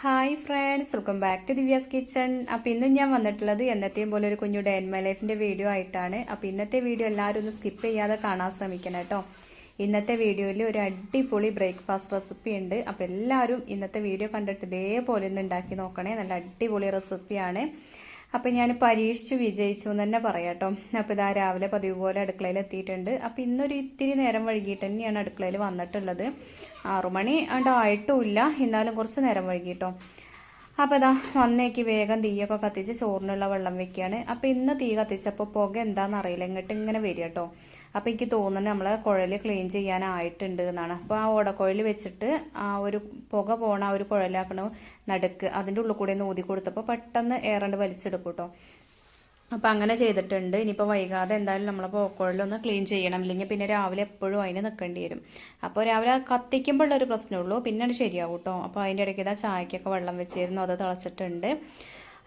Hi friends welcome back to Divya's kitchen അപ്പോൾ ഇന്നും ഞാൻ വന്നിട്ടുള്ളത് എന്നത്തെയും പോലെ ഒരു കുഞ്ഞു ഡേ മൈ ലൈഫിന്റെ വീഡിയോ ആയിട്ടാണ്. അപ്പോൾ ഇന്നത്തെ വീഡിയോ എല്ലാവരും ഒന്ന് സ്കിപ്പ് ചെയ്യാതെ കാണാൻ ശ്രമിക്കണം കേട്ടോ. ഇന്നത്തെ വീഡിയോയിൽ ഒരു അടിപൊളി ബ്രേക്ക്ഫാസ്റ്റ് റെസിപ്പി ഉണ്ട്. അപ്പോൾ എല്ലാവരും ഇന്നത്തെ വീഡിയോ കണ്ടിട്ട് ഇതേപോലെ ഒന്ന് ഉണ്ടാക്കി നോക്കണേ. നല്ല അടിപൊളി റെസിപ്പിയാണ് അപ്പം ഞാൻ പരീക്ഷിച്ച് വിജയിച്ചു എന്ന് തന്നെ പറയാം കേട്ടോ. അപ്പോൾ ഇതാ രാവിലെ പതിവ് പോലെ അടുക്കളയിൽ എത്തിയിട്ടുണ്ട്. അപ്പോൾ ഇന്നൊരു ഇത്തിരി നേരം വൈകിട്ട് തന്നെയാണ് അടുക്കളയിൽ വന്നിട്ടുള്ളത്. ആറുമണി ആയിട്ടുമില്ല. എന്നാലും കുറച്ച് നേരം വൈകിട്ടോ അപ്പോൾ ഇതാ വന്നേക്ക് വേഗം തീയൊക്കെ കത്തിച്ച് ചോറിനുള്ള വെള്ളം വെക്കുകയാണ്. അപ്പോൾ ഇന്ന് തീ കത്തിച്ചപ്പോൾ പുക എന്താണെന്ന് അറിയില്ല. ഇങ്ങോട്ട് ഇങ്ങനെ വരിക കേട്ടോ. അപ്പോൾ എനിക്ക് തോന്നുന്നത് നമ്മൾ കുഴൽ ക്ലീൻ ചെയ്യാനായിട്ടുണ്ട് എന്നാണ്. അപ്പോൾ ആ ഓടക്കുഴൽ വെച്ചിട്ട് ആ ഒരു പുക പോണ ആ ഒരു കുഴലാക്കണ നടുക്ക് അതിന്റെ ഉള്ളിൽ കൂടെ ഊതി കൊടുത്തപ്പോൾ പെട്ടെന്ന് ഏറണ്ട് വലിച്ചെടുക്കും കേട്ടോ അപ്പോൾ അങ്ങനെ ചെയ്തിട്ടുണ്ട്. ഇനിയിപ്പോൾ വൈകാതെ എന്തായാലും നമ്മളെ പോക്കുഴലൊന്ന് ക്ലീൻ ചെയ്യണം. ഇല്ലെങ്കിൽ പിന്നെ രാവിലെ എപ്പോഴും അതിന് നിൽക്കേണ്ടി വരും. അപ്പോൾ രാവിലെ കത്തിക്കുമ്പോഴുള്ളൊരു പ്രശ്നമുള്ളൂ പിന്നെ അത് ശരിയാവും കേട്ടോ അപ്പോൾ അതിന്റെ ഇടയ്ക്ക് ഇതാ ചായക്കൊക്കെ വെള്ളം വെച്ചിരുന്നു. അത് തിളച്ചിട്ടുണ്ട്.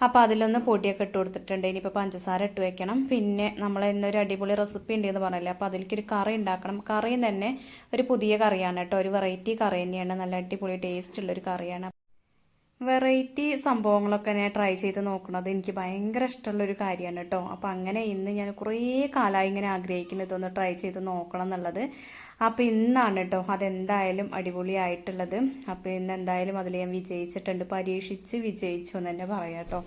അപ്പോൾ അതിലൊന്ന് പൊടിയൊക്കെ ഇട്ട് കൊടുത്തിട്ടുണ്ട്. ഇനിയിപ്പോൾ പഞ്ചസാര ഇട്ട് വെക്കണം. പിന്നെ നമ്മൾ ഇന്നൊരു അടിപൊളി റെസിപ്പി ഉണ്ട് എന്ന് പറഞ്ഞല്ലേ അപ്പോൾ അതിലേക്കൊരു കറി ഉണ്ടാക്കണം. കറിയും തന്നെ ഒരു പുതിയ കറിയാണ് കേട്ടോ. ഒരു വെറൈറ്റി കറി തന്നെയാണ്. നല്ല അടിപൊളി ടേസ്റ്റ് ഉള്ളൊരു കറിയാണ്. വെറൈറ്റി സംഭവങ്ങളൊക്കെ ഞാൻ ട്രൈ ചെയ്ത് നോക്കുന്നത് എനിക്ക് ഭയങ്കര ഇഷ്ടമുള്ളൊരു കാര്യമാണ് കേട്ടോ. അപ്പോൾ അങ്ങനെ ഇന്ന് ഞാൻ കുറേ കാലമായി ഇങ്ങനെ ആഗ്രഹിക്കുന്ന ഇതൊന്ന് ട്രൈ ചെയ്ത് നോക്കണം എന്നുള്ളത്. അപ്പോൾ ഇന്നാണ് കേട്ടോ. അതെന്തായാലും അടിപൊളിയായിട്ടുള്ളത്. അപ്പോൾ ഇന്ന് എന്തായാലും അതിൽ ഞാൻ വിജയിച്ചിട്ടുണ്ട്. പരീക്ഷിച്ച് വിജയിച്ചു എന്ന് തന്നെ പറയാം കേട്ടോ.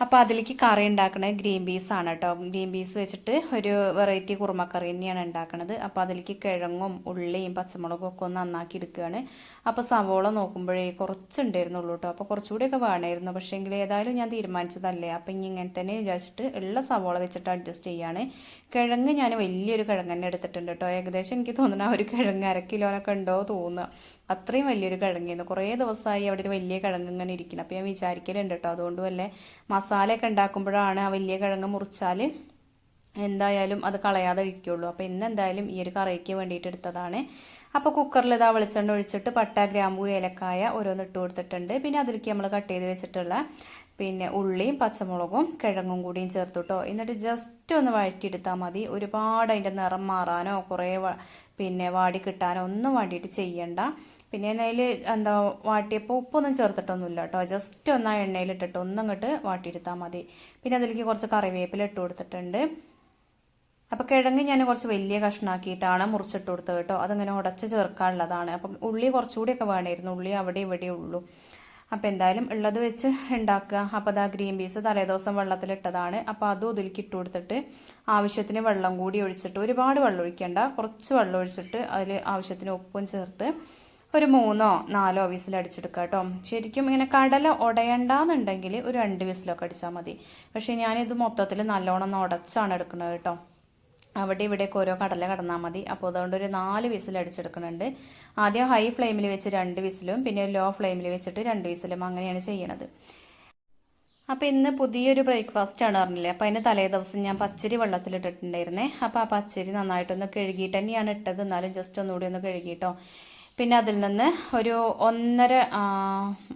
അപ്പോൾ അതിലേക്ക് കറി ഉണ്ടാക്കുന്നത് ഗ്രീൻ പീസ് ആണ് കേട്ടോ. ഗ്രീൻ പീസ് വെച്ചിട്ട് ഒരു വെറൈറ്റി കുറുമക്കറി തന്നെയാണ് ഉണ്ടാക്കുന്നത് അപ്പോൾ അതിലേക്ക് കിഴങ്ങും ഉള്ളിയും പച്ചമുളകും ഒക്കെ ഒന്ന് നന്നാക്കി എടുക്കുകയാണ്. അപ്പോൾ സവോള നോക്കുമ്പോഴേ കുറച്ചുണ്ടായിരുന്നുള്ളൂ കേട്ടോ. അപ്പോൾ കുറച്ചുകൂടി ഒക്കെ വേണമായിരുന്നു. പക്ഷേ എങ്കിൽ ഏതായാലും ഞാൻ തീരുമാനിച്ചതല്ലേ. അപ്പോൾ ഇനി ഇങ്ങനെ തന്നെ വിചാരിച്ചിട്ട് ഉള്ള സവോള വെച്ചിട്ട് അഡ്ജസ്റ്റ് ചെയ്യാണ്. കിഴങ്ങ് ഞാൻ വലിയൊരു കിഴങ്ങ് തന്നെ എടുത്തിട്ടുണ്ട് കേട്ടോ. ഏകദേശം എനിക്ക് തോന്നുന്നു ആ ഒരു കിഴങ്ങ് അര കിലോനൊക്കെ ഉണ്ടോ തോന്നുക. അത്രയും വലിയൊരു കിഴങ്ങായിരുന്നു. കുറേ ദിവസമായി അവിടെ ഒരു വലിയ കിഴങ്ങ് ഇങ്ങനെ ഇരിക്കണം അപ്പോൾ ഞാൻ വിചാരിക്കലുണ്ട് കേട്ടോ അതുകൊണ്ട് വല്ല മസാലയൊക്കെ ഉണ്ടാക്കുമ്പോഴാണ് ആ വലിയ കിഴങ്ങ് മുറിച്ചാൽ എന്തായാലും അത് കളയാതെ ഇരിക്കുള്ളൂ. അപ്പോൾ ഇന്ന് എന്തായാലും ഈ ഒരു കറിക്ക് വേണ്ടിയിട്ട് എടുത്തതാണ്. അപ്പോൾ കുക്കറിൽ ഇതാ വെളിച്ചെണ്ണ ഒഴിച്ചിട്ട് പട്ട ഗ്രാമ്പു ഏലക്കായ ഓരോന്ന് ഇട്ട് കൊടുത്തിട്ടുണ്ട്. പിന്നെ അതിലേക്ക് നമ്മൾ കട്ട് ചെയ്ത് വെച്ചിട്ടുള്ള പിന്നെ ഉള്ളിയും പച്ചമുളകും കിഴങ്ങും കൂടിയും ചേർത്തുട്ടോ എന്നിട്ട് ജസ്റ്റ് ഒന്ന് വഴറ്റിയെടുത്താൽ മതി. ഒരുപാട് അതിന്റെ നിറം മാറാനോ കുറേ പിന്നെ വാടി കിട്ടാനോ ഒന്നും വേണ്ടിയിട്ട് ചെയ്യണ്ട. പിന്നെ അതിൽ എന്താ വാട്ടിയപ്പോൾ ഉപ്പൊന്നും ചേർത്തിട്ടൊന്നുമില്ല കേട്ടോ ജസ്റ്റ് ഒന്ന് ആ എണ്ണയിലിട്ടിട്ട് ഒന്നങ്ങോട്ട് വാട്ടിയിരുത്താൽ മതി. പിന്നെ അതിലേക്ക് കുറച്ച് കറിവേപ്പില ഇട്ട് കൊടുത്തിട്ടുണ്ട്. അപ്പോൾ കിഴങ്ങ് ഞാൻ കുറച്ച് വലിയ കഷ്ണാക്കിയിട്ടാണ് മുറിച്ചിട്ട് കൊടുത്തത് കേട്ടോ അതിങ്ങനെ ഉടച്ച് ചേർക്കാനുള്ളതാണ്. അപ്പം ഉള്ളി കുറച്ചുകൂടിയൊക്കെ വേണമായിരുന്നു. ഉള്ളി അവിടെ ഇവിടെ ഉള്ളൂ. അപ്പോൾ എന്തായാലും ഉള്ളത് വെച്ച് ഉണ്ടാക്കുക. അപ്പോൾ അതാ ഗ്രീൻ പീസ് തലേദിവസം വെള്ളത്തിലിട്ടതാണ്. അപ്പോൾ അതും ഇതിലേക്ക് ഇട്ട് കൊടുത്തിട്ട് ആവശ്യത്തിന് വെള്ളം കൂടി ഒഴിച്ചിട്ട് ഒരുപാട് വെള്ളം ഒഴിക്കേണ്ട. കുറച്ച് വെള്ളം ഒഴിച്ചിട്ട് അതിൽ ആവശ്യത്തിന് ഉപ്പും ചേർത്ത് ഒരു മൂന്നോ നാലോ വിസിൽ അടിച്ചെടുക്കുക കേട്ടോ. ശരിക്കും ഇങ്ങനെ കടല ഉടയണ്ടെന്നുണ്ടെങ്കിൽ ഒരു രണ്ട് വിസിലൊക്കെ അടിച്ചാൽ മതി. പക്ഷേ ഞാനിത് മൊത്തത്തിൽ നല്ലോണം ഒന്ന് ഉടച്ചാണ് എടുക്കുന്നത് കേട്ടോ. അവിടെ ഇവിടെയൊക്കെ ഓരോ കടല കടന്നാൽ മതി. അപ്പോൾ അതുകൊണ്ട് ഒരു നാല് വിസിൽ അടിച്ചെടുക്കുന്നുണ്ട്. ആദ്യം ഹൈ ഫ്ലെയിമിൽ വെച്ച് രണ്ട് വിസിലും പിന്നെ ലോ ഫ്ലെയിമിൽ വെച്ചിട്ട് രണ്ട് വിസിലും അങ്ങനെയാണ് ചെയ്യണത്. അപ്പോൾ ഇന്ന് പുതിയൊരു ബ്രേക്ക്ഫാസ്റ്റ് ആണ് പറഞ്ഞില്ലേ? അപ്പോൾ അതിന് തലേ ദിവസം ഞാൻ പച്ചരി വെള്ളത്തിലിട്ടിട്ടുണ്ടായിരുന്നേ. അപ്പോൾ ആ പച്ചരി നന്നായിട്ടൊന്ന് കഴുകിയിട്ട് തന്നെയാണ് ഇട്ടത്. എന്നാലും ജസ്റ്റ് ഒന്നുകൂടി ഒന്ന് കഴുകിയിട്ടോ പിന്നെ അതിൽ നിന്ന് ഒരു ഒന്നര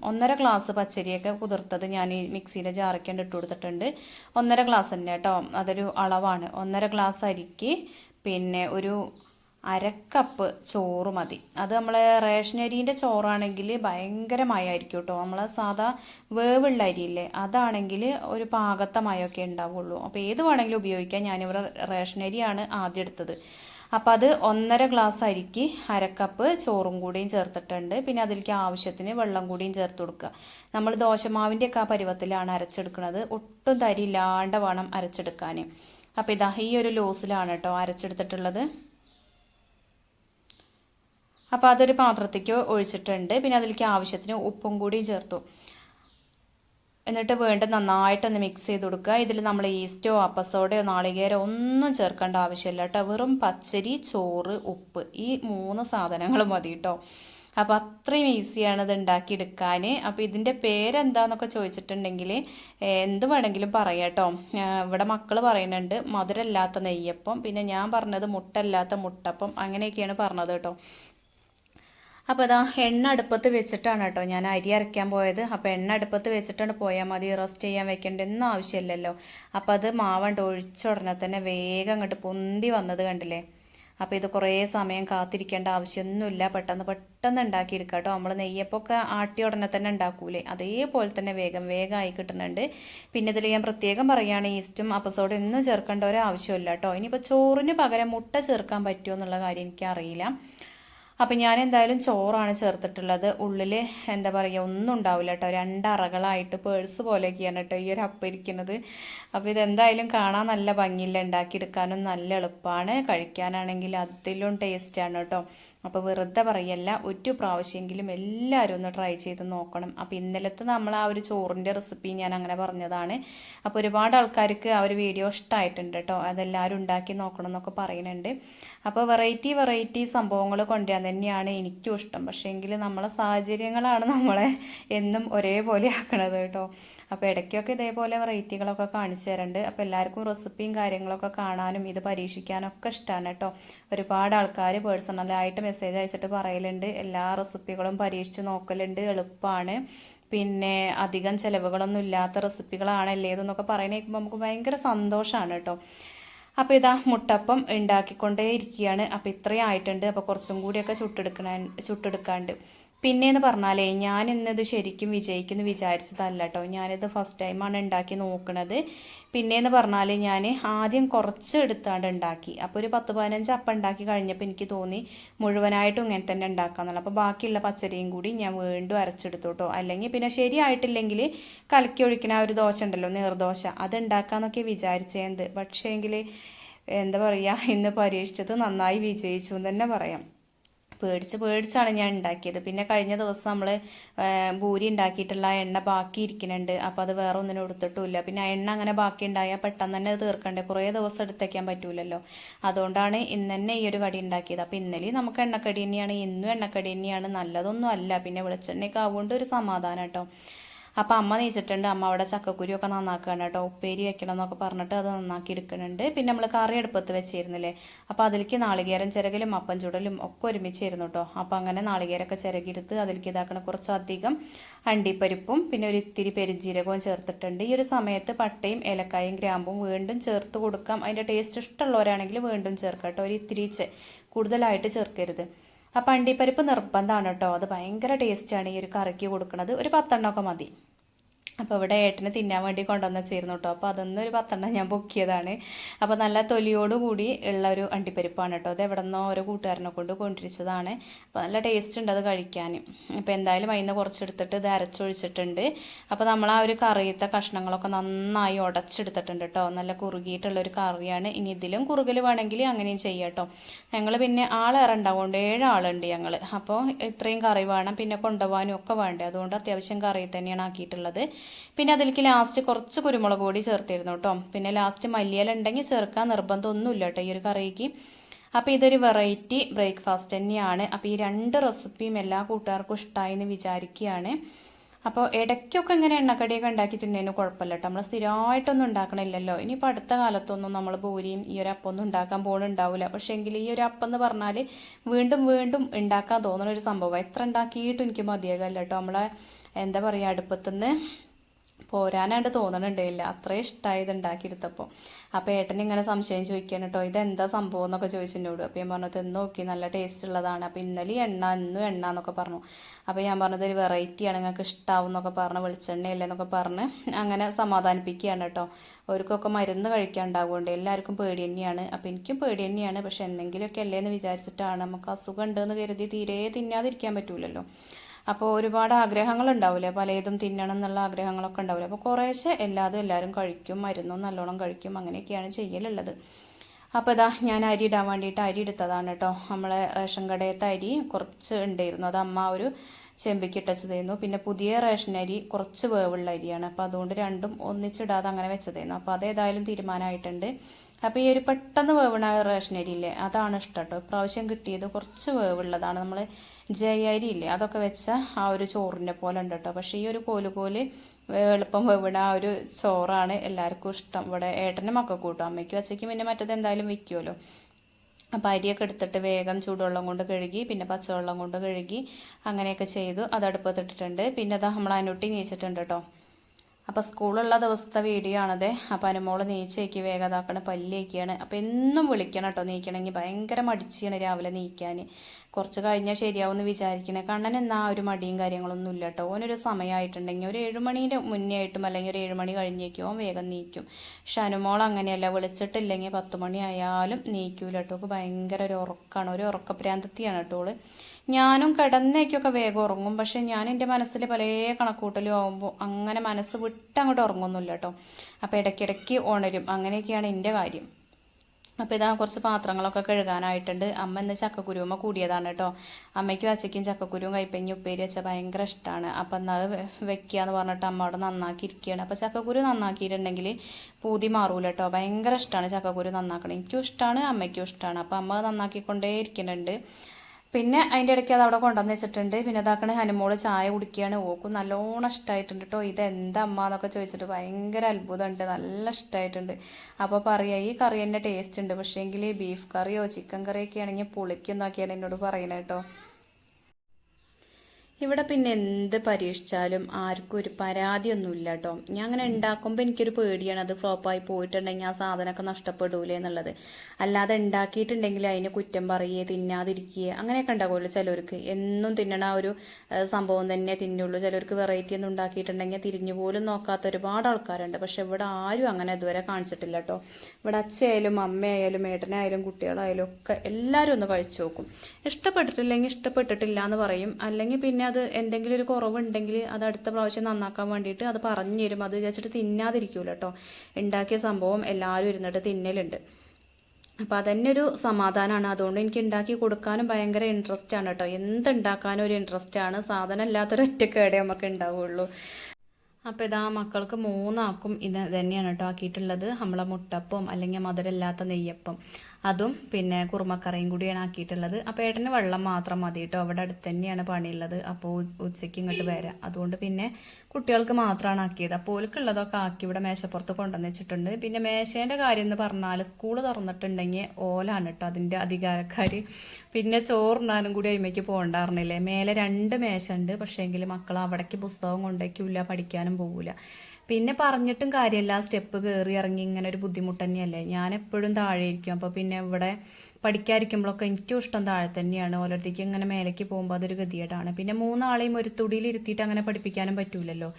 ഒന്നര ഗ്ലാസ് പച്ചരിയൊക്കെ കുതിർത്തത് ഞാൻ ഈ മിക്സിയിലെ ജാറയ്ക്കാണ്ട് ഇട്ട് കൊടുത്തിട്ടുണ്ട്. ഒന്നര ഗ്ലാസ് തന്നെ കേട്ടോ അതൊരു അളവാണ്. ഒന്നര ഗ്ലാസ് അരിക്ക് പിന്നെ ഒരു അരക്കപ്പ് ചോറ് മതി. അത് നമ്മൾ റേഷനരീന്റെ ചോറാണെങ്കിൽ ഭയങ്കര ആയിരിക്കും കേട്ടോ നമ്മൾ സാധാ വേവുള്ള അരിയില്ലേ അതാണെങ്കിൽ ഒരു പാകത്ത മയമൊക്കെ ഉണ്ടാവുള്ളൂ. അപ്പോൾ ഏത് വേണമെങ്കിലും ഉപയോഗിക്കാം. ഞാനിവിടെ റേഷനരിയാണ് ആദ്യം എടുത്തത്. അപ്പോൾ അത് ഒന്നര ഗ്ലാസ് അരിക്ക് അരക്കപ്പ് ചോറും കൂടിയും ചേർത്തിട്ടുണ്ട്. പിന്നെ അതിലേക്ക് ആവശ്യത്തിന് വെള്ളം കൂടിയും ചേർത്ത് കൊടുക്കുക. നമ്മൾ ദോശമാവിന്റെ ഒക്കെ ആ പരുവത്തിലാണ് അരച്ചെടുക്കുന്നത്. ഒട്ടും തരി ഇല്ലാണ്ട് വേണം അരച്ചെടുക്കാൻ അപ്പോൾ ഇതാ ഈ ഒരു ലൂസിലാണ് കേട്ടോ അരച്ചെടുത്തിട്ടുള്ളത്. അപ്പോൾ അതൊരു പാത്രത്തേക്ക് ഒഴിച്ചിട്ടുണ്ട്. പിന്നെ അതിലേക്ക് ആവശ്യത്തിന് ഉപ്പും കൂടി ചേർത്തു. എന്നിട്ട് വീണ്ടും നന്നായിട്ടൊന്ന് മിക്സ് ചെയ്ത് കൊടുക്കുക. ഇതിൽ നമ്മൾ ഈസ്റ്റോ അപ്പസോഡയോ നാളികേരോ ഒന്നും ചേർക്കേണ്ട ആവശ്യമില്ല കേട്ടോ. വെറും പച്ചരി ചോറ് ഉപ്പ് ഈ മൂന്ന് സാധനങ്ങൾ മതി കേട്ടോ. അപ്പോൾ അത്രയും ഈസിയാണ് ഇത് ഉണ്ടാക്കിയെടുക്കാൻ. അപ്പോൾ ഇതിന്റെ പേരെന്താന്നൊക്കെ ചോദിച്ചിട്ടുണ്ടെങ്കിൽ എന്ത് വേണമെങ്കിലും പറയാം കേട്ടോ. ഇവിടെ മക്കൾ പറയുന്നുണ്ട് മധുരമില്ലാത്ത നെയ്യപ്പം. പിന്നെ ഞാൻ പറഞ്ഞത് മുട്ടല്ലാത്ത മുട്ടപ്പം. അങ്ങനെയൊക്കെയാണ് പറഞ്ഞത് കേട്ടോ. അപ്പോൾ അതാ എണ്ണ അടുപ്പത്ത് വെച്ചിട്ടാണ് കേട്ടോ ഞാൻ അരി അരയ്ക്കാൻ പോയത്. അപ്പോൾ എണ്ണ അടുപ്പത്ത് വെച്ചിട്ടാണ് പോയാൽ മതി റെസ്റ്റ് ചെയ്യാൻ വെക്കേണ്ട ഒന്നും ആവശ്യമില്ലല്ലോ. അപ്പോൾ അത് മാവണ്ട് ഒഴിച്ചുടനെ തന്നെ വേഗം അങ്ങോട്ട് പൊന്തി വന്നത് കണ്ടില്ലേ? അപ്പോൾ ഇത് കുറേ സമയം കാത്തിരിക്കേണ്ട ആവശ്യമൊന്നുമില്ല. പെട്ടെന്ന് പെട്ടെന്ന് ഉണ്ടാക്കിയെടുക്കുക കേട്ടോ. നമ്മൾ നെയ്യപ്പൊക്കെ ആട്ടി ഉടനെ തന്നെ ഉണ്ടാക്കൂലേ? അതേപോലെ തന്നെ വേഗം വേഗമായി കിട്ടുന്നുണ്ട്. പിന്നെ ഇതിൽ ഞാൻ പ്രത്യേകം പറയുകയാണ് ഈസ്റ്റും അപ്പസോഡും ഒന്നും ചേർക്കേണ്ട ഒരു ആവശ്യമില്ല കേട്ടോ. ഇനിയിപ്പോൾ ചോറിന് പകരം മുട്ട ചേർക്കാൻ പറ്റുമോ എന്നുള്ള കാര്യം എനിക്കറിയില്ല. അപ്പം ഞാൻ എന്തായാലും ചോറാണ് ചേർത്തിട്ടുള്ളത്. ഉള്ളിൽ എന്താ പറയുക ഒന്നും ഉണ്ടാവില്ല കേട്ടോ രണ്ടറകളായിട്ട് പേഴ്സ് പോലെയൊക്കെയാണ് കേട്ടോ ഈ ഒരു അപ്പം ഇരിക്കുന്നത്. അപ്പോൾ ഇതെന്തായാലും കാണാൻ നല്ല ഭംഗിയില്ല. ഉണ്ടാക്കിയെടുക്കാനും നല്ല എളുപ്പമാണ് കഴിക്കാനാണെങ്കിൽ അതിലും ടേസ്റ്റാണ് കേട്ടോ അപ്പോൾ വെറുതെ പറയല്ല ഒരു പ്രാവശ്യമെങ്കിലും എല്ലാവരും ഒന്ന് ട്രൈ ചെയ്ത് നോക്കണം. അപ്പോൾ ഇന്നലത്തെ നമ്മൾ ആ ഒരു ചോറിന്റെ റെസിപ്പി ഞാൻ അങ്ങനെ പറഞ്ഞതാണ്. അപ്പോൾ ഒരുപാട് ആൾക്കാർക്ക് ആ ഒരു വീഡിയോ ഇഷ്ടമായിട്ടുണ്ട് കേട്ടോ അതെല്ലാവരും ഉണ്ടാക്കി നോക്കണം എന്നൊക്കെ പറയുന്നുണ്ട്. അപ്പോൾ വെറൈറ്റി വെറൈറ്റി സംഭവങ്ങൾ കൊണ്ടുവരാൻ തന്നെയാണ് എനിക്കും ഇഷ്ടം. പക്ഷേങ്കിൽ നമ്മളെ സാഹചര്യങ്ങളാണ് നമ്മളെ എന്നും ഒരേപോലെ ആക്കണത് കേട്ടോ. അപ്പോൾ ഇടയ്ക്കൊക്കെ ഇതേപോലെ വെറൈറ്റികളൊക്കെ കാണിച്ചു തരുന്നുണ്ട് അപ്പോൾ എല്ലാവർക്കും റെസിപ്പിയും കാര്യങ്ങളൊക്കെ കാണാനും ഇത് പരീക്ഷിക്കാനൊക്കെ ഇഷ്ടമാണ് കേട്ടോ. ഒരുപാട് ആൾക്കാർ പേഴ്സണലായിട്ട് മെസ്സേജ് അയച്ചിട്ട് പറയലുണ്ട്. എല്ലാ റെസിപ്പികളും പരീക്ഷിച്ച് നോക്കലുണ്ട്. എളുപ്പമാണ് പിന്നെ അധികം ചിലവുകളൊന്നും ഇല്ലാത്ത റെസിപ്പികളാണല്ലേ ഇതെന്നൊക്കെ പറയുന്നത് നമുക്ക് ഭയങ്കര സന്തോഷമാണ് കേട്ടോ. അപ്പോൾ ഇതാ മുട്ടപ്പം ഉണ്ടാക്കിക്കൊണ്ടേ ഇരിക്കുകയാണ് അപ്പോൾ ഇത്രയും ആയിട്ടുണ്ട്. അപ്പോൾ കുറച്ചും കൂടിയൊക്കെ ചുട്ടെടുക്കണ ചുട്ടെടുക്കാണ്ട്. പിന്നെയെന്ന് പറഞ്ഞാലേ ഞാൻ ഇന്നത് ശരിക്കും വിജയിക്കുന്നു വിചാരിച്ചതല്ല കേട്ടോ ഞാനിത് ഫസ്റ്റ് ടൈമാണ് ഉണ്ടാക്കി നോക്കണത്. പിന്നെയെന്ന് പറഞ്ഞാൽ ഞാൻ ആദ്യം കുറച്ച് എടുത്താണ്ട് ഉണ്ടാക്കി അപ്പോൾ ഒരു പത്ത് പതിനഞ്ച് അപ്പം ഉണ്ടാക്കി കഴിഞ്ഞപ്പോൾ എനിക്ക് തോന്നി മുഴുവനായിട്ടും ഇങ്ങനെ തന്നെ ഉണ്ടാക്കാമെന്നുള്ള അപ്പോൾ ബാക്കിയുള്ള പച്ചരിയും കൂടി ഞാൻ വീണ്ടും അരച്ചെടുത്തു കേട്ടോ അല്ലെങ്കിൽ പിന്നെ ശരിയായിട്ടില്ലെങ്കിൽ കലക്കി ഒഴിക്കുന്ന ആ ഒരു ദോശ ഉണ്ടല്ലോ നീർദോശ. അത് ഉണ്ടാക്കാമെന്നൊക്കെ വിചാരിച്ചേന്ത് പക്ഷേങ്കിൽ എന്താ പറയുക ഇന്ന് പരീക്ഷിച്ചത് നന്നായി വിജയിച്ചു എന്ന് തന്നെ പറയാം. പേടിച്ച് പേടിച്ചാണ് ഞാൻ ഉണ്ടാക്കിയത്. പിന്നെ കഴിഞ്ഞ ദിവസം നമ്മൾ ഭൂരി ഉണ്ടാക്കിയിട്ടുള്ള എണ്ണ ബാക്കി ഇരിക്കുന്നുണ്ട്. അപ്പോൾ അത് വേറെ ഒന്നിനും എടുത്തിട്ടുമില്ല. പിന്നെ എണ്ണ അങ്ങനെ ബാക്കി ഉണ്ടായാൽ പെട്ടെന്ന് തന്നെ തീർക്കണ്ടേ? കുറേ ദിവസം എടുത്തേക്കാൻ പറ്റൂലല്ലോ. അതുകൊണ്ടാണ് ഇന്ന് തന്നെ ഈ ഒരു കടി ഉണ്ടാക്കിയത്. അപ്പോൾ ഇന്നലെ നമുക്ക് എണ്ണക്കടി തന്നെയാണ് ഇന്നും എണ്ണക്കടി തന്നെയാണ്. നല്ലതൊന്നും അല്ല. പിന്നെ വെളിച്ചെണ്ണയൊക്കെ ആവുകൊണ്ട് ഒരു സമാധാനം കേട്ടോ. അപ്പോൾ അമ്മ നീച്ചിട്ടുണ്ട്. അമ്മ അവിടെ ചക്കക്കുരിയൊക്കെ നന്നാക്കുകയാണ് കേട്ടോ. ഉപ്പേരി വെക്കണം എന്നൊക്കെ പറഞ്ഞിട്ട് അത് നന്നാക്കി എടുക്കുന്നുണ്ട്. പിന്നെ നമ്മൾ കറി അടുപ്പത്ത് വെച്ചിരുന്നില്ലേ? അപ്പോൾ അതിലേക്ക് നാളികേരം ചിരകലും അപ്പം ചുടലും ഒക്കെ ഒരുമിച്ചിരുന്നു കേട്ടോ. അപ്പോൾ അങ്ങനെ നാളികേരമൊക്കെ ചിരകിയെടുത്ത് അതിലേക്ക് ഇതാക്കണം കുറച്ചധികം അണ്ടിപ്പരിപ്പും പിന്നെ ഒരു ഇത്തിരി പെരിഞ്ജീരകവും ചേർത്തിട്ടുണ്ട്. ഈ ഒരു സമയത്ത് പട്ടയും ഏലക്കായും ഗ്രാമ്പും വീണ്ടും ചേർത്ത് കൊടുക്കാം. അതിന്റെ ടേസ്റ്റ് ഇഷ്ടമുള്ളവരാണെങ്കിൽ വീണ്ടും ചേർക്കാം കേട്ടോ. ഒരു ഇത്തിരി കൂടുതലായിട്ട് ചേർക്കരുത്. അപ്പം അണ്ടിപ്പരിപ്പ് നിർബന്ധമാണ് കേട്ടോ. അത് ഭയങ്കര ടേസ്റ്റാണ് ഈ ഒരു കറിക്ക് കൊടുക്കുന്നത് ഒരു പത്തെണ്ണമൊക്കെ മതി. അപ്പോൾ ഇവിടെ ഏട്ടന് തിന്നാൻ വേണ്ടി കൊണ്ടുവന്ന് കേട്ടോ അപ്പോൾ അതൊന്നും ഒരു പത്തെണ്ണം ഞാൻ ബുക്ക് ചെയ്തതാണ്. അപ്പോൾ നല്ല തൊലിയോട് കൂടി ഉള്ള ഒരു അണ്ടിപ്പരിപ്പാണ് കേട്ടോ അത് എവിടെ നിന്നോ ഓരോ കൂട്ടുകാരനെ കൊണ്ട് കൊണ്ടിരിച്ചതാണ് അപ്പോൾ നല്ല ടേസ്റ്റ് ഉണ്ട് അത് കഴിക്കാൻ. അപ്പോൾ എന്തായാലും അതിന് കുറച്ചെടുത്തിട്ട് ഇത് അരച്ചൊഴിച്ചിട്ടുണ്ട്. അപ്പോൾ നമ്മൾ ആ ഒരു കറിയത്തെ കഷ്ണങ്ങളൊക്കെ നന്നായി ഉടച്ചെടുത്തിട്ടുണ്ട് കേട്ടോ നല്ല കുറുകിയിട്ടുള്ള ഒരു കറിയാണ്. ഇനി ഇതിലും കുറുകൽ വേണമെങ്കിൽ അങ്ങനെയും ചെയ്യാം കേട്ടോ ഞങ്ങൾ പിന്നെ ആളേറെ ഉണ്ടാവുകൊണ്ട് ഏഴ് ആളുണ്ട് ഞങ്ങൾ അപ്പോൾ ഇത്രയും കറി വേണം. പിന്നെ കൊണ്ടുപോകാനും ഒക്കെ വേണ്ടേ. അതുകൊണ്ട് അത്യാവശ്യം കറി തന്നെയാണ് ആക്കിയിട്ടുള്ളത്. പിന്നെ അതിലേക്ക് ലാസ്റ്റ് കുറച്ച് കുരുമുളക് പൊടി ചേർത്തിരുന്നു കേട്ടോ പിന്നെ ലാസ്റ്റ് മല്ലിയില ഉണ്ടെങ്കിൽ ചേർക്കാൻ നിർബന്ധമൊന്നുമില്ല കേട്ടോ ഈ ഒരു കറിക്ക്. അപ്പോൾ ഇതൊരു വെറൈറ്റി ബ്രേക്ക്ഫാസ്റ്റ് തന്നെയാണ്. അപ്പോൾ ഈ രണ്ട് റെസിപ്പിയും എല്ലാ കൂട്ടുകാർക്കും ഇഷ്ടമായി എന്ന് വിചാരിക്കുകയാണ്. അപ്പോൾ ഇടയ്ക്കൊക്കെ ഇങ്ങനെ എണ്ണക്കടിയൊക്കെ ഉണ്ടാക്കി തിന്നതിന് കുഴപ്പമില്ല കേട്ടോ നമ്മൾ സ്ഥിരമായിട്ടൊന്നും ഉണ്ടാക്കണില്ലല്ലോ. ഇനിയിപ്പോൾ അടുത്ത കാലത്തൊന്നും നമ്മൾ പൂരിയും ഈ ഒരു ഒന്നും ഉണ്ടാക്കാൻ പോകുന്നുണ്ടാവില്ല പക്ഷേ എങ്കിൽ ഈ ഒരു അപ്പം എന്ന് പറഞ്ഞാൽ വീണ്ടും വീണ്ടും ഉണ്ടാക്കാൻ തോന്നുന്ന ഒരു സംഭവം എത്ര ഉണ്ടാക്കിയിട്ടും എനിക്ക് മതിയാകല്ല കേട്ടോ നമ്മളെ എന്താ പറയുക അടുപ്പത്തുനിന്ന് പോരാനായിട്ട് തോന്നണുണ്ടായില്ല അത്രയും ഇഷ്ടമായി ഇത് ഉണ്ടാക്കിയെടുത്തപ്പോൾ അപ്പോൾ ഏട്ടൻ ഇങ്ങനെ സംശയം ചോദിക്കാൻ കേട്ടോ ഇതെന്താ സംഭവം? എന്നൊക്കെ ചോദിച്ചിട്ടുണ്ടോ അപ്പോൾ ഞാൻ പറഞ്ഞത് എന്ന് നോക്കി നല്ല ടേസ്റ്റ് ഉള്ളതാണ്. അപ്പോൾ ഇന്നലെ എണ്ണ ഇന്നും എണ്ണ എന്നൊക്കെ പറഞ്ഞു. അപ്പോൾ ഞാൻ പറഞ്ഞത് ഒരു വെറൈറ്റിയാണ് നിങ്ങൾക്ക് ഇഷ്ടാവും എന്നൊക്കെ പറഞ്ഞ് വെളിച്ചെണ്ണയല്ലേ എന്നൊക്കെ പറഞ്ഞ് അങ്ങനെ സമാധാനിപ്പിക്കുകയാണ് കേട്ടോ അവർക്കൊക്കെ മരുന്ന് കഴിക്കാണ്ടാവുകൊണ്ട് എല്ലാവർക്കും പേടി തന്നെയാണ്. അപ്പോൾ എനിക്കും പേടി തന്നെയാണ്. പക്ഷെ എന്തെങ്കിലുമൊക്കെ അല്ലേ എന്ന് വിചാരിച്ചിട്ടാണ് നമുക്ക് അസുഖം ഉണ്ടെന്ന് കരുതി തീരെ തിന്നാതിരിക്കാൻ പറ്റൂലല്ലോ. അപ്പോൾ ഒരുപാട് ആഗ്രഹങ്ങൾ ഉണ്ടാവില്ലേ പലതും തിന്നണം എന്നുള്ള ആഗ്രഹങ്ങളൊക്കെ ഉണ്ടാവില്ല അപ്പോൾ കുറേശ്ശെ എല്ലാതും എല്ലാവരും കഴിക്കും മരുന്നും നല്ലോണം കഴിക്കും അങ്ങനെയൊക്കെയാണ് ചെയ്യലുള്ളത്. അപ്പോൾ ഇതാ ഞാൻ അരി ഇടാൻ വേണ്ടിയിട്ട് അരി എടുത്തതാണ് കേട്ടോ നമ്മളെ റേഷൻ കടയത്തെ അരി കുറച്ച് ഉണ്ടായിരുന്നു. അത് അമ്മ ഒരു ചെമ്പിക്ക് ഇട്ടച്ചതായിരുന്നു. പിന്നെ പുതിയ റേഷൻ അരി കുറച്ച് വേവുള്ള അരിയാണ്. അപ്പോൾ അതുകൊണ്ട് രണ്ടും ഒന്നിച്ചിടാതെ അങ്ങനെ വെച്ചതായിരുന്നു. അപ്പോൾ അതേതായാലും തീരുമാനമായിട്ടുണ്ട്. അപ്പോൾ ഈ ഒരു പെട്ടെന്ന് വേവണ റേഷൻ അരി ഇല്ലേ അതാണ് ഇഷ്ടം കേട്ടോ പ്രാവശ്യം കിട്ടിയത് കുറച്ച് വേവുള്ളതാണ്. നമ്മൾ ജയ അരി ഇല്ലേ അതൊക്കെ വെച്ച ആ ഒരു ചോറിന്റെ പോലെ ഉണ്ട് കേട്ടോ പക്ഷേ ഈ ഒരു കോൽ കോൽ എളുപ്പം വേവണ ആ ഒരു ചോറാണ് എല്ലാവർക്കും ഇഷ്ടം. ഇവിടെ ഏട്ടന്റെ മക്കൾക്ക് കൂട്ടും. അമ്മയ്ക്കും അച്ഛയ്ക്കും പിന്നെ മറ്റത് എന്തായാലും വിൽക്കുമല്ലോ അപ്പോൾ അരിയൊക്കെ എടുത്തിട്ട് വേഗം ചൂടുവെള്ളം കൊണ്ട് കഴുകി പിന്നെ പച്ചവെള്ളം കൊണ്ട് കഴുകി അങ്ങനെയൊക്കെ ചെയ്തു. അത് അടുപ്പത്തിട്ടിട്ടുണ്ട്. പിന്നെ അത് നമ്മൾ അതിനൊട്ടി നീച്ചിട്ടുണ്ട് കേട്ടോ അപ്പോൾ സ്കൂളുള്ള ദിവസത്തെ വീഡിയോ ആണത്. അപ്പോൾ അനുമോൾ നീച്ചേക്ക് വേഗതാക്കണ പല്ലിയൊക്കെയാണ് അപ്പോൾ എന്നും വിളിക്കണം കേട്ടോ നീക്കണമെങ്കിൽ ഭയങ്കര മടിച്ചാണ് രാവിലെ നീക്കാൻ കുറച്ച് കഴിഞ്ഞാൽ ശരിയാവുമെന്ന് വിചാരിക്കണേ. കണ്ണൻ എന്നാ ഒരു മടിയും കാര്യങ്ങളൊന്നും ഇല്ല കേട്ടോ ഓനൊരു സമയമായിട്ടുണ്ടെങ്കിൽ ഒരു ഏഴുമണീന്റെ മുന്നേ ആയിട്ടും അല്ലെങ്കിൽ ഒരു ഏഴുമണി കഴിഞ്ഞേക്കും ഓൻ വേഗം നീക്കും. പക്ഷെ അനുമോൾ അങ്ങനെയല്ല. വിളിച്ചിട്ടില്ലെങ്കിൽ പത്ത് മണി ആയാലും നീക്കൂല കേട്ടോ ഭയങ്കര ഒരു ഉറക്കമാണ് ഒരു ഉറക്കപ്രാന്തത്തിയാണ് കേട്ടോ ഞാനും കിടന്നേക്കൊക്കെ വേഗം ഉറങ്ങും. പക്ഷെ ഞാൻ എന്റെ മനസ്സിൽ പല കണക്കൂട്ടലും ആകുമ്പോൾ അങ്ങനെ മനസ്സ് വിട്ട് അങ്ങോട്ട് ഉറങ്ങുന്നില്ല കേട്ടോ. അപ്പോൾ ഇടയ്ക്കിടയ്ക്ക് ഉണരും. അങ്ങനെയൊക്കെയാണ് എന്റെ കാര്യം. അപ്പോൾ ഇതാ കുറച്ച് പാത്രങ്ങളൊക്കെ കഴുകാനായിട്ടുണ്ട്. അമ്മ ഇന്ന് ചക്കക്കുരുവുമ്മ കൂടിയതാണ് കേട്ടോ. അമ്മയ്ക്കും അച്ഛയ്ക്കും ചക്കക്കുരുവും കൈപ്പഞ്ഞി ഉപ്പേരി വെച്ചാൽ ഭയങ്കര ഇഷ്ടമാണ് അപ്പം എന്നാൽ വെക്കുക എന്ന് പറഞ്ഞിട്ട് അമ്മ അവിടെ നന്നാക്കി ഇരിക്കുകയാണ് അപ്പോൾ ചക്കക്കുരു നന്നാക്കിയിട്ടുണ്ടെങ്കിൽ പൂതി മാറൂല കേട്ടോ. ഭയങ്കര ഇഷ്ടമാണ് ചക്കക്കുരു നന്നാക്കണം. എനിക്കും ഇഷ്ടമാണ് അമ്മയ്ക്കും ഇഷ്ടമാണ് അപ്പം അമ്മ നന്നാക്കിക്കൊണ്ടേ ഇരിക്കുന്നുണ്ട് പിന്നെ അതിന്റെ ഇടയ്ക്ക് അത് അവിടെ കൊണ്ടുവന്ന് വെച്ചിട്ടുണ്ട്. പിന്നെ അതാക്കണ ഹനുമോൾ ചായ കുടിക്കുകയാണ് ഓക്കും നല്ലോണം ഇഷ്ടമായിട്ടുണ്ട് കേട്ടോ ഇത് എന്താ അമ്മ എന്നൊക്കെ ചോദിച്ചിട്ട് ഭയങ്കര അത്ഭുതമുണ്ട്. നല്ല ഇഷ്ടമായിട്ടുണ്ട് അപ്പോൾ പറയുക ഈ കറി തന്നെ ടേസ്റ്റ് ഉണ്ട്. പക്ഷേങ്കിൽ ബീഫ് കറിയോ ചിക്കൻ കറിയൊക്കെ ആണെങ്കിൽ പുളിക്കുന്നൊക്കെയാണ് എന്നോട് പറയുന്നത് കേട്ടോ ഇവിടെ പിന്നെ എന്ത് പരീക്ഷിച്ചാലും ആർക്കും ഒരു പരാതിയൊന്നുമില്ല കേട്ടോ. ഞാൻ അങ്ങനെ ഉണ്ടാക്കുമ്പോൾ എനിക്കൊരു പേടിയാണ്. അത് ഫ്ലോപ്പായി പോയിട്ടുണ്ടെങ്കിൽ ആ സാധനമൊക്കെ നഷ്ടപ്പെടൂലേ എന്നുള്ളത്. അല്ലാതെ ഉണ്ടാക്കിയിട്ടുണ്ടെങ്കിൽ അതിന് കുറ്റം പറയുകയെ തിന്നാതിരിക്കുകയെ അങ്ങനെയൊക്കെ ഉണ്ടാകുമല്ലോ ചിലർക്ക് എന്നും തിന്നണ ആ ഒരു സംഭവം തന്നെ തിന്നുള്ളൂ. ചിലർക്ക് വെറൈറ്റി ഒന്നും ഉണ്ടാക്കിയിട്ടുണ്ടെങ്കിൽ തിരിഞ്ഞു പോലും നോക്കാത്ത ഒരുപാട് ആൾക്കാരുണ്ട്. പക്ഷെ ഇവിടെ ആരും അങ്ങനെ ഇതുവരെ കാണിച്ചിട്ടില്ല കേട്ടോ. ഇവിടെ അച്ഛയായാലും അമ്മയായാലും ഏട്ടനായാലും കുട്ടികളായാലും ഒക്കെ എല്ലാവരും ഒന്ന് കഴിച്ചു നോക്കും. ഇഷ്ടപ്പെട്ടിട്ടില്ലെങ്കിൽ ഇഷ്ടപ്പെട്ടിട്ടില്ല എന്ന് പറയും. അല്ലെങ്കിൽ പിന്നെ അത് എന്തെങ്കിലും ഒരു കുറവുണ്ടെങ്കിൽ അത് അടുത്ത പ്രാവശ്യം നന്നാക്കാൻ വേണ്ടിയിട്ട് അത് പറഞ്ഞു തരും. അത് വിചാരിച്ചിട്ട് തിന്നാതിരിക്കൂല കേട്ടോ ഉണ്ടാക്കിയ സംഭവം എല്ലാവരും ഇരുന്നിട്ട് തിന്നലുണ്ട്. അപ്പം അതന്നെ ഒരു സമാധാനമാണ് അതുകൊണ്ട് എനിക്ക് ഉണ്ടാക്കി കൊടുക്കാനും ഭയങ്കര ഇൻട്രസ്റ്റ് ആണ് കേട്ടോ എന്തുണ്ടാക്കാനും ഒരു ഇൻട്രസ്റ്റ് ആണ്. സാധനം ഇല്ലാത്തൊരു ഒറ്റക്കേടെ നമുക്ക് ഉണ്ടാവുള്ളൂ. അപ്പോൾ ഇതാ മക്കൾക്ക് മൂന്നാക്കും ഇത് തന്നെയാണ് കേട്ടോ ആക്കിയിട്ടുള്ളത്. നമ്മളെ മുട്ടപ്പം അല്ലെങ്കിൽ മധുരമില്ലാത്ത നെയ്യപ്പം. അതും പിന്നെ കുറുമക്കറിയും കൂടിയാണ് ആക്കിയിട്ടുള്ളത്. അപ്പോൾ ഏട്ടന് വെള്ളം മാത്രം മതി കേട്ടോ അവിടെ അടുത്ത് തന്നെയാണ് പണിയുള്ളത്. അപ്പോൾ ഉച്ചയ്ക്ക് ഇങ്ങോട്ട് വരാം. അതുകൊണ്ട് പിന്നെ കുട്ടികൾക്ക് മാത്രമാണ് ആക്കിയത്. അപ്പോൾ ഓൽക്കുള്ളതൊക്കെ ആക്കി ഇവിടെ മേശപ്പുറത്ത് കൊണ്ടുവന്ന് വെച്ചിട്ടുണ്ട്. പിന്നെ മേശേന്റെ കാര്യം എന്ന് പറഞ്ഞാൽ സ്കൂൾ തുറന്നിട്ടുണ്ടെങ്കിൽ ഓലാണ് കേട്ടോ അതിന്റെ അധികാരക്കാർ പിന്നെ ചോറിനാലും കൂടി അയിമയ്ക്ക് പോകണ്ടായിരുന്നില്ലേ മേലെ രണ്ട് മേശ ഉണ്ട്. പക്ഷേങ്കിൽ മക്കൾ അവിടേക്ക് പുസ്തകം കൊണ്ടേക്കില്ല പഠിക്കാനും പോകില്ല പിന്നെ പറഞ്ഞിട്ടും കാര്യമില്ല. സ്റ്റെപ്പ് കയറി ഇറങ്ങി ഇങ്ങനെ ഒരു ബുദ്ധിമുട്ട് തന്നെയല്ലേ? ഞാൻ എപ്പോഴും താഴെ ഇരിക്കും അപ്പോൾ പിന്നെ ഇവിടെ പഠിക്കാതിരിക്കുമ്പോഴൊക്കെ എനിക്കും ഇഷ്ടം താഴെ തന്നെയാണ്. ഓരോരുത്തേക്ക് ഇങ്ങനെ മേലേക്ക് പോകുമ്പോൾ അതൊരു ഗതികേടാണ്. പിന്നെ മൂന്നാളെയും ഒരു തുടിയിൽ ഇരുത്തിയിട്ട് അങ്ങനെ പഠിപ്പിക്കാനും പറ്റൂലല്ലോ.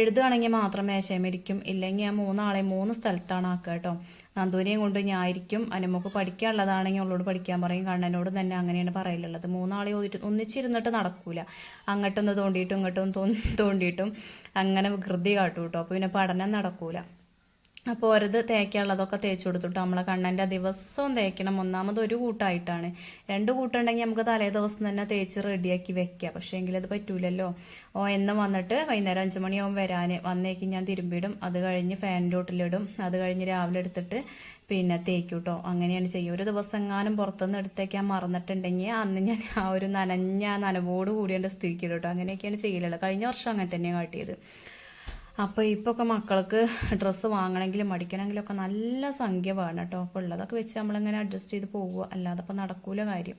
എഴുതുകയാണെങ്കിൽ മാത്രം മേശയമരിക്കും ഇല്ലെങ്കിൽ ആ മൂന്നാളെയും മൂന്ന് സ്ഥലത്താണ് ആക്കുക കേട്ടോ. നന്ദുവിനെയും കൊണ്ട് ഞായിരിക്കും അനുമോക്ക് പഠിക്കാനുള്ളതാണെങ്കിൽ അവളോട് പഠിക്കാൻ പറയും. കണ്ണനോട് തന്നെ അങ്ങനെയാണ് പറയലുള്ളത്. മൂന്നാളെ ഒന്നിച്ചിരുന്നിട്ട് നടക്കൂല. അങ്ങോട്ടൊന്ന് തോണ്ടിയിട്ടും ഇങ്ങോട്ടും തോ- തോണ്ടിയിട്ടും അങ്ങനെ വികൃതി കാട്ടും കേട്ടോ. അപ്പോൾ പിന്നെ പഠനം നടക്കൂല. അപ്പോൾ തേക്കാനുള്ള തേക്കാനുള്ളതൊക്കെ തേച്ച് കൊടുത്തിട്ട്. നമ്മളെ കണ്ണന്റെ ദിവസവും തേക്കണം. ഒന്നാമത് ഒരു കൂട്ടമായിട്ടാണ് രണ്ട് കൂട്ടുണ്ടെങ്കിൽ നമുക്ക് തലേ ദിവസം തന്നെ തേച്ച് റെഡിയാക്കി വെക്കാം. പക്ഷേ എങ്കിൽ അത് പറ്റൂലല്ലോ. ഓ എന്നും വന്നിട്ട് വൈകുന്നേരം അഞ്ച് മണിയാവും വരാൻ വന്നേക്ക് ഞാൻ തിരുമ്പിടും. അത് കഴിഞ്ഞ് ഫാനിന്റെ ഓട്ടിലിടും അത് കഴിഞ്ഞ് രാവിലെ എടുത്തിട്ട് പിന്നെ തേക്കും കേട്ടോ അങ്ങനെയാണ് ചെയ്യുക. ഒരു ദിവസം എങ്ങാനും പുറത്തുനിന്ന് എടുത്തേക്കാൻ മറന്നിട്ടുണ്ടെങ്കിൽ അന്ന് ഞാൻ ആ ഒരു നനഞ്ഞ നനവോട് കൂടിയാണ് സ്ഥിതിക്കിടും കേട്ടോ. അങ്ങനെയൊക്കെയാണ് ചെയ്യലുള്ളത്. കഴിഞ്ഞ വർഷം അങ്ങനെ തന്നെയാണ് കാട്ടിയത്. അപ്പോൾ ഇപ്പോൾ ഒക്കെ മക്കൾക്ക് ഡ്രസ്സ് വാങ്ങണമെങ്കിലും മടിക്കണമെങ്കിലും ഒക്കെ നല്ല സംഖ്യ വേണം കേട്ടോ അപ്പോൾ ഉള്ളതൊക്കെ വെച്ച് നമ്മളിങ്ങനെ അഡ്ജസ്റ്റ് ചെയ്ത് പോവുക. അല്ലാതെ അപ്പോൾ നടക്കൂല കാര്യം.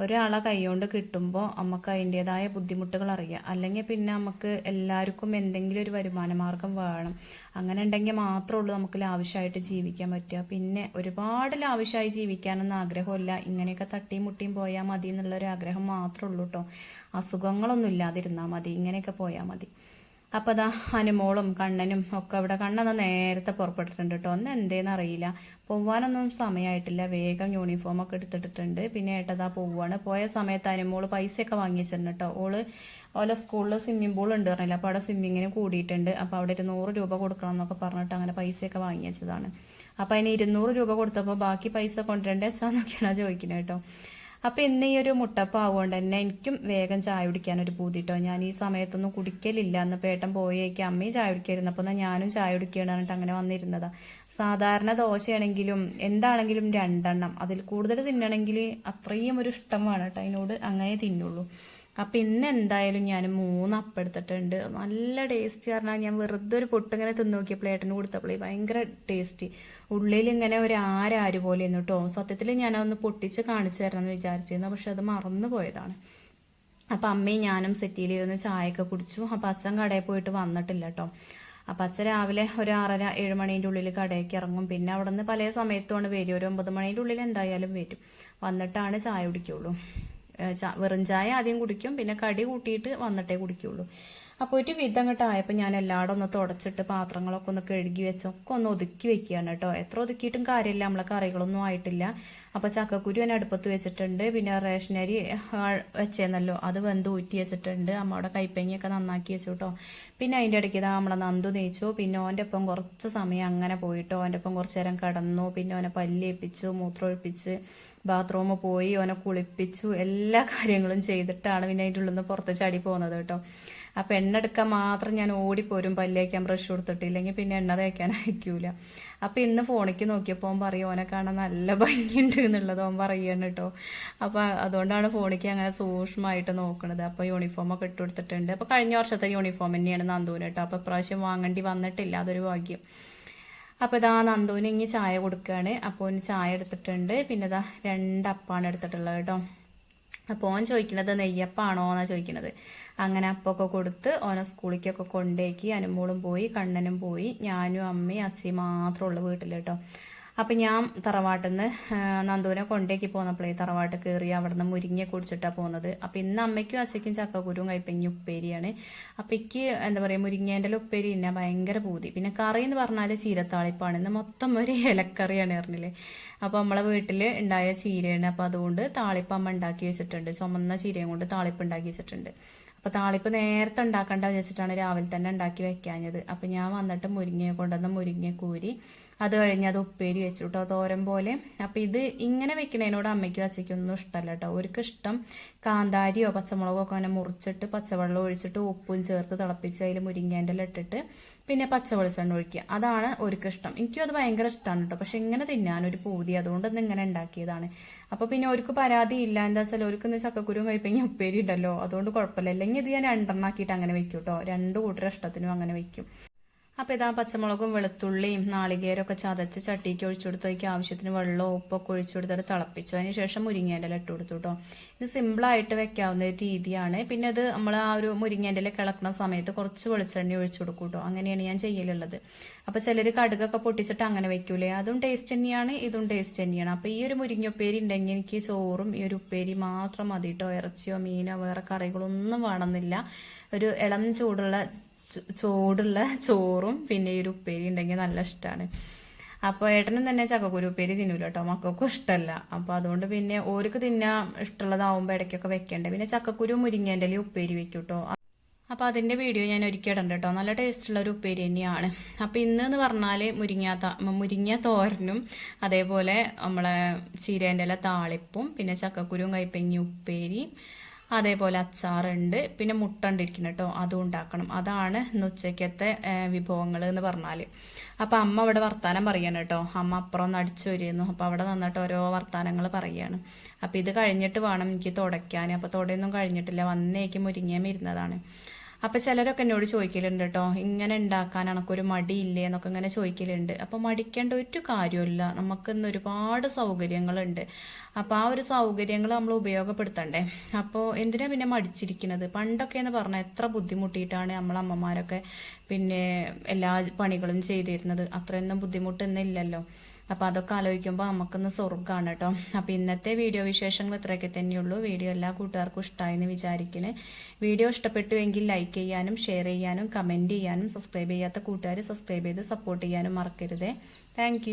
ഒരാളെ കൈകൊണ്ട് കിട്ടുമ്പോൾ നമുക്ക് അതിന്റെതായ ബുദ്ധിമുട്ടുകൾ അറിയാം. അല്ലെങ്കിൽ പിന്നെ നമുക്ക് എല്ലാവർക്കും എന്തെങ്കിലും ഒരു വരുമാന മാർഗം വേണം. അങ്ങനെ ഉണ്ടെങ്കിൽ മാത്രമേ ഉള്ളൂ നമുക്ക് ലാവശ്യമായിട്ട് ജീവിക്കാൻ പറ്റുക. പിന്നെ ഒരുപാട് ലാവശ്യമായി ജീവിക്കാനൊന്നും ആഗ്രഹമില്ല. ഇങ്ങനെയൊക്കെ തട്ടിയും മുട്ടിയും പോയാൽ മതി എന്നുള്ളൊരു ആഗ്രഹം മാത്രമേ ഉള്ളൂ കേട്ടോ അസുഖങ്ങളൊന്നും ഇല്ലാതിരുന്നാൽ മതി. ഇങ്ങനെയൊക്കെ പോയാൽ മതി. അപ്പോൾ അതാ അനുമോളും കണ്ണനും ഒക്കെ അവിടെ കണ്ണെന്ന് നേരത്തെ പുറപ്പെട്ടിട്ടുണ്ട് കേട്ടോ ഒന്ന് എന്തേന്ന് അറിയില്ല. പോവാനൊന്നും സമയമായിട്ടില്ല വേഗം യൂണിഫോം ഒക്കെ എടുത്തിട്ടിട്ടുണ്ട്. പിന്നെ ഏട്ടതാ പോവാണ്. പോയ സമയത്ത് അനുമോൾ പൈസയൊക്കെ വാങ്ങിച്ചിട്ടുണ്ട് കേട്ടോ ഓൾ ഓലെ സ്കൂളിൽ സ്വിമ്മിംഗ് പൂൾ ഉണ്ട് പറഞ്ഞില്ല. അപ്പോൾ അവിടെ സ്വിമ്മിങ്ങിന് കൂടിയിട്ടുണ്ട്. അപ്പോൾ അവിടെ ഒരു നൂറ് രൂപ കൊടുക്കണം എന്നൊക്കെ പറഞ്ഞിട്ട് അങ്ങനെ പൈസയൊക്കെ വാങ്ങിച്ചതാണ്. അപ്പോൾ അതിന് ഇരുന്നൂറ് രൂപ കൊടുത്തപ്പോൾ ബാക്കി പൈസ കൊണ്ടുവരണ്ടേ വെച്ചാന്നൊക്കെയാണ് ചോദിക്കുന്നത് കേട്ടോ അപ്പോൾ ഇന്ന് ഈ ഒരു മുട്ടപ്പം ആവുകൊണ്ട് തന്നെ എനിക്കും വേഗം ചായ കുടിക്കാൻ ഒരു പൂതിട്ടോ. ഞാൻ ഈ സമയത്തൊന്നും കുടിക്കലില്ല. എന്ന് പേട്ടൻ പോയേക്ക് അമ്മയും ചായ കുടിക്കായിരുന്നപ്പോൾ എന്നാൽ ഞാനും ചായ കുടിക്കുകയാണ് പറഞ്ഞിട്ട് അങ്ങനെ വന്നിരുന്നതാ. സാധാരണ ദോശയാണെങ്കിലും എന്താണെങ്കിലും രണ്ടെണ്ണം. അതിൽ കൂടുതൽ തിന്നണമെങ്കിൽ അത്രയും ഒരു ഇഷ്ടമാണ് കേട്ടോ. അതിനോട് അങ്ങനെ തിന്നുള്ളൂ. അപ്പം ഇന്ന് എന്തായാലും ഞാൻ മൂന്ന് അപ്പം എടുത്തിട്ടുണ്ട്. നല്ല ടേസ്റ്റ് പറഞ്ഞാൽ ഞാൻ വെറുതെ ഒരു പൊട്ടിങ്ങനെ തിന്നു നോക്കിയപ്പോൾ ഏട്ടന് കൊടുത്തപ്പോൾ ഭയങ്കര ടേസ്റ്റി ഉള്ളിൽ ഇങ്ങനെ ഒരു ആരാര് പോലെ കേട്ടോ സത്യത്തിൽ ഞാനൊന്ന് പൊട്ടിച്ച് കാണിച്ചു തരണം എന്ന് വിചാരിച്ചിരുന്നു. പക്ഷെ അത് മറന്നു പോയതാണ്. അപ്പം അമ്മയും ഞാനും സെറ്റിയിലിരുന്ന് ചായയൊക്കെ കുടിച്ചു. അപ്പം അച്ഛൻ കടയിൽ പോയിട്ട് വന്നിട്ടില്ല കേട്ടോ അപ്പം അച്ഛൻ രാവിലെ ഒരു ആറര ഏഴ് മണീന്റെ ഉള്ളിൽ കടയ്ക്ക് ഇറങ്ങും. പിന്നെ അവിടെ നിന്ന് പല സമയത്തുമാണ് വരും ഒരു ഒമ്പത് മണീന്റെ ഉള്ളിൽ എന്തായാലും വരും. വന്നിട്ടാണ് ചായ കുടിക്കുള്ളൂ. വെറും ചായ ആദ്യം കുടിക്കും. പിന്നെ കടി കൂട്ടിയിട്ട് വന്നിട്ടേ കുടിക്കുള്ളൂ. അപ്പോൾ ഒരു വിധം അങ്ങോട്ട് ആയപ്പോൾ ഞാൻ എല്ലായിടും ഒന്ന് തുടച്ചിട്ട് പാത്രങ്ങളൊക്കെ ഒന്ന് കഴുകി വെച്ചൊക്കെ ഒന്ന് ഒതുക്കി വെക്കുകയാണ് കേട്ടോ. എത്ര ഒതുക്കിയിട്ടും കാര്യമില്ല നമ്മളെ കറികളൊന്നും ആയിട്ടില്ല. അപ്പോൾ ചക്കക്കുരു ഞാൻ അടുപ്പത്ത് വെച്ചിട്ടുണ്ട്. പിന്നെ റേഷനരി വെച്ചേന്നല്ലോ അത് വെന്ത് ഊറ്റി വെച്ചിട്ടുണ്ട്. അമ്മയുടെ കൈപ്പങ്ങിയൊക്കെ നന്നാക്കി വെച്ചു കേട്ടോ. പിന്നെ അതിന്റെ ഇടയ്ക്ക് ഇതാ നമ്മളെ നന്ദു നെയ്ച്ചു. പിന്നെ ഓന്റെ ഒപ്പം കുറച്ച് സമയം അങ്ങനെ പോയിട്ടോ. ഓന്റെ ഒപ്പം കുറച്ച് നേരം കടന്നു. പിന്നെ ഓനെ പല്ലേപ്പിച്ചു മൂത്രമൊഴിപ്പിച്ച് ബാത്റൂമിൽ പോയി ഓനെ കുളിപ്പിച്ചു. എല്ലാ കാര്യങ്ങളും ചെയ്തിട്ടാണ് പിന്നെ അതിന്റെ ഉള്ളിൽ നിന്ന് പുറത്ത് ചാടി പോകുന്നത് കേട്ടോ. അപ്പം എണ്ണ എടുക്കാൻ മാത്രം ഞാൻ ഓടിപ്പോരും. പല്ലേക്കാൻ ബ്രഷ് കൊടുത്തിട്ടില്ലെങ്കിൽ പിന്നെ എണ്ണ തേക്കാൻ അയക്കൂല. അപ്പം ഇന്ന് ഫോണിക്ക് നോക്കിയപ്പോൾ ഓൻ പറയും ഓനെ കാണാൻ നല്ല ഭംഗിയുണ്ട് എന്നുള്ളത് ഓൻ പറയണം കേട്ടോ. അപ്പം അതുകൊണ്ടാണ് ഫോണിക്ക് അങ്ങനെ സൂക്ഷ്മമായിട്ട് നോക്കുന്നത് അപ്പോൾ യൂണിഫോമൊക്കെ ഇട്ട് കൊടുത്തിട്ടുണ്ട്. അപ്പോൾ കഴിഞ്ഞ വർഷത്തെ യൂണിഫോം തന്നെയാണ് നന്ദൂന് കേട്ടോ. അപ്പോൾ ഇപ്രാവശ്യം വാങ്ങേണ്ടി വന്നിട്ടില്ല. അതൊരു ഭാഗ്യം. അപ്പോൾ ഇതാ നന്ദുവിന് ഇനി ചായ കൊടുക്കുകയാണ് അപ്പോൾ ചായ എടുത്തിട്ടുണ്ട്. പിന്നെ ഇതാ രണ്ട് അപ്പാണ് എടുത്തിട്ടുള്ളത് കേട്ടോ. അപ്പോൾ ഓൻ ചോദിക്കുന്നത് നെയ്യപ്പാണോ എന്നാണ് ചോദിക്കുന്നത്. അങ്ങനെ അപ്പൊക്കെ കൊടുത്ത് ഓനെ സ്കൂളിലേക്കൊക്കെ കൊണ്ടേക്കി അനുമോളും പോയി കണ്ണനും പോയി. ഞാനും അമ്മയും അച്ഛയും മാത്രമേ ഉള്ളൂ വീട്ടിൽ കേട്ടോ. അപ്പം ഞാൻ തറവാട്ടിൽ നിന്ന് നന്ദുവിനെ കൊണ്ടേക്ക് പോന്നപ്പോഴേ തറവാട്ട് കയറി അവിടെ നിന്ന് മുരിങ്ങ കുടിച്ചിട്ടാണ് പോകുന്നത് അപ്പം ഇന്ന് അമ്മയ്ക്കും അച്ഛയ്ക്കും ചക്കക്കുരുവും കൈപ്പങ്ങി ഉപ്പേരിയാണ്. അപ്പം എനിക്ക് എന്താ പറയുക മുരിങ്ങേന്റെ ഉപ്പേരി തന്നെ ഭയങ്കര പൂതി. പിന്നെ കറി എന്ന് പറഞ്ഞാൽ ചീരത്താളിപ്പാണ്. ഇന്ന് മൊത്തം ഒരു ഇലക്കറിയാണ് അറിഞ്ഞില്ലേ അപ്പോൾ നമ്മളെ വീട്ടിൽ ഉണ്ടായ ചീരയാണ്. അപ്പോൾ അതുകൊണ്ട് താളിപ്പ് അമ്മ ഉണ്ടാക്കി വെച്ചിട്ടുണ്ട്. ചുമന്ന ചീരയും കൊണ്ട് താളിപ്പ് ഉണ്ടാക്കി വെച്ചിട്ടുണ്ട്. അപ്പോൾ താളിപ്പ് നേരത്തെ ഉണ്ടാക്കണ്ട വെച്ചിട്ടാണ് രാവിലെ തന്നെ ഉണ്ടാക്കി വെക്കാഞ്ഞത്. അപ്പോൾ ഞാൻ വന്നിട്ട് മുരിങ്ങ കൊണ്ടുവന്ന് മുരിങ്ങ കൂരി അത് കഴിഞ്ഞ് അത് ഉപ്പേരി വെച്ചു കേട്ടോ തോരൻ പോലെ. അപ്പോൾ ഇത് ഇങ്ങനെ വെക്കണതിനോട് അമ്മയ്ക്കും അച്ഛയ്ക്കും ഒന്നും ഇഷ്ടമല്ല കേട്ടോ അവർക്ക് ഇഷ്ടം കാന്താരിയോ പച്ചമുളകോ ഒക്കെ അങ്ങനെ മുറിച്ചിട്ട് പച്ചവെള്ളം ഒഴിച്ചിട്ട് ഉപ്പും ചേർത്ത് തിളപ്പിച്ച് അതിൽ മുരിങ്ങേന്റെ ഇട്ടിട്ട് പിന്നെ പച്ച വെളിച്ചെണ്ണ ഒഴിക്കുക. അതാണ് ഒരു ഇഷ്ടം എനിക്കും അത് ഭയങ്കര ഇഷ്ടമാണ് കേട്ടോ പക്ഷെ ഇങ്ങനെ തിന്നാനൊരു പൂതി. അതുകൊണ്ട് ഒന്ന് ഇങ്ങനെ ഉണ്ടാക്കിയതാണ് അപ്പോൾ പിന്നെ ഒരുക്ക് പരാതി ഇല്ല. എന്താ വെച്ചാൽ ഒരുക്ക് ഇന്ന് ചക്കക്കുരുവും കഴിപ്പെങ്കിൽ ഉപ്പേരി ഉണ്ടല്ലോ അതുകൊണ്ട് കുഴപ്പമില്ല അല്ലെങ്കിൽ ഇത് ഞാൻ രണ്ടെണ്ണാക്കിയിട്ട് അങ്ങനെ വെക്കും കേട്ടോ രണ്ട് കൂട്ടർ ഇഷ്ടത്തിനും അങ്ങനെ വെക്കും. അപ്പോൾ ഇതാ പച്ചമുളകും വെളുത്തുള്ളിയും നാളികേരമൊക്കെ ചതച്ച് ചട്ടിക്ക് ഒഴിച്ചു കൊടുത്തേക്ക് ആവശ്യത്തിന് വെള്ളവും ഉപ്പൊക്കെ ഒഴിച്ചു കൊടുത്തിട്ട് തിളപ്പിച്ചു. അതിന് ശേഷം മുരിങ്ങേന്റെ ഇല ഇട്ട് കൊടുത്തു കേട്ടോ ഇത് സിമ്പിളായിട്ട് വെക്കാവുന്ന ഒരു രീതിയാണ്. പിന്നെ അത് നമ്മൾ ആ ഒരു മുരിങ്ങേന്റെ ഇല കിളക്കുന്ന സമയത്ത് കുറച്ച് വെളിച്ചെണ്ണ ഒഴിച്ചു കൊടുക്കും കേട്ടോ അങ്ങനെയാണ് ഞാൻ ചെയ്യലുള്ളത്. അപ്പോൾ ചിലർ കടുകൊക്കെ പൊട്ടിച്ചിട്ട് അങ്ങനെ വെക്കൂലേ. അതും ടേസ്റ്റ് തന്നെയാണ് ഇതും ടേസ്റ്റ് തന്നെയാണ്. അപ്പോൾ ഈ ഒരു മുരിങ്ങ ഉണ്ടെങ്കിൽ എനിക്ക് ചോറും ഈ ഒരു ഉപ്പേരി മാത്രം മതി കേട്ടോ ഇറച്ചിയോ മീനോ വേറെ കറികളൊന്നും വേണമെന്നില്ല. ഒരു ഇളം ചൂടുള്ള ചൂടുള്ള ചോറും പിന്നെ ഈ ഒരു ഉപ്പേരി ഉണ്ടെങ്കിൽ നല്ല ഇഷ്ടമാണ് അപ്പോൾ ഏട്ടനും തന്നെ ചക്കക്കുരു ഉപ്പേരി തിന്നൂല കേട്ടോ മക്കൾക്കും ഇഷ്ടമല്ല അപ്പോൾ അതുകൊണ്ട് പിന്നെ ഓർക്ക് തിന്നാൻ ഇഷ്ടമുള്ളതാവുമ്പോൾ ഇടയ്ക്കൊക്കെ വെക്കണ്ടേ. പിന്നെ ചക്കക്കുരു മുരിങ്ങേന്റെ ഉപ്പേരി വെക്കും കേട്ടോ അപ്പോൾ അതിന്റെ വീഡിയോ ഞാൻ ഒരിക്കൽ ഇടണ്ട കേട്ടോ നല്ല ടേസ്റ്റുള്ള ഒരു ഉപ്പേരി തന്നെയാണ്. അപ്പോൾ ഇന്ന് എന്ന് പറഞ്ഞാൽ മുരിങ്ങ മുരിങ്ങ തോരനും അതേപോലെ നമ്മളെ ചീരേന്റെ ഇല താളിപ്പും പിന്നെ ചക്കക്കുരുവും കൈപ്പങ്ങി ഉപ്പേരി അതേപോലെ അച്ചാറുണ്ട്. പിന്നെ മുട്ട ഉണ്ടിരിക്കണം കേട്ടോ. അതും ഉണ്ടാക്കണം. അതാണ് ഇന്ന് ഉച്ചയ്ക്കത്തെ വിഭവങ്ങൾ എന്ന് പറഞ്ഞാൽ അപ്പം അമ്മ അവിടെ വർത്താനം പറയാണ് കേട്ടോ. അമ്മ അപ്പുറം ഒന്ന് അടിച്ചു വരുന്നു അപ്പോൾ അവിടെ നിന്നിട്ട് ഓരോ വർത്താനങ്ങൾ പറയാണ്. അപ്പം ഇത് കഴിഞ്ഞിട്ട് വേണം എനിക്ക് തുടയ്ക്കാൻ. അപ്പോൾ തുടയൊന്നും കഴിഞ്ഞിട്ടില്ല. വന്നേക്ക് മുരിങ്ങയും ഇരുന്നതാണ് അപ്പം ചിലരൊക്കെ എന്നോട് ചോദിക്കലുണ്ട് കേട്ടോ ഇങ്ങനെ ഉണ്ടാക്കാൻ എനക്കൊരു മടിയില്ലേ എന്നൊക്കെ ഇങ്ങനെ ചോദിക്കലുണ്ട്. അപ്പൊ മടിക്കേണ്ട ഒരു കാര്യമില്ല. നമുക്ക് ഇന്ന് ഒരുപാട് സൗകര്യങ്ങളുണ്ട്. അപ്പോൾ ആ ഒരു സൗകര്യങ്ങൾ നമ്മൾ ഉപയോഗപ്പെടുത്തണ്ടേ. അപ്പോൾ എന്തിനാ പിന്നെ മടിച്ചിരിക്കുന്നത്? പണ്ടൊക്കെ എന്ന് പറഞ്ഞാൽ എത്ര ബുദ്ധിമുട്ടിയിട്ടാണ് നമ്മളെ അമ്മമാരൊക്കെ പിന്നെ എല്ലാ പണികളും ചെയ്തിരുന്നത്. അത്രയൊന്നും ബുദ്ധിമുട്ടൊന്നും ഇല്ലല്ലോ. അപ്പോൾ അതൊക്കെ ആലോചിക്കുമ്പോൾ നമുക്കൊന്ന് സ്വർഗമാണ് കേട്ടോ. അപ്പോൾ ഇന്നത്തെ വീഡിയോ വിശേഷങ്ങൾ ഇത്രയൊക്കെ തന്നെയുള്ളൂ. വീഡിയോ എല്ലാ കൂട്ടുകാർക്കും ഇഷ്ടമായെന്ന് വിചാരിക്കുന്നു വീഡിയോ ഇഷ്ടപ്പെട്ടുവെങ്കിൽ ലൈക്ക് ചെയ്യാനും ഷെയർ ചെയ്യാനും കമന്റ് ചെയ്യാനും സബ്സ്ക്രൈബ് ചെയ്യാത്ത കൂട്ടുകാർ സബ്സ്ക്രൈബ് ചെയ്ത് സപ്പോർട്ട് ചെയ്യാനും മറക്കരുതേ. താങ്ക്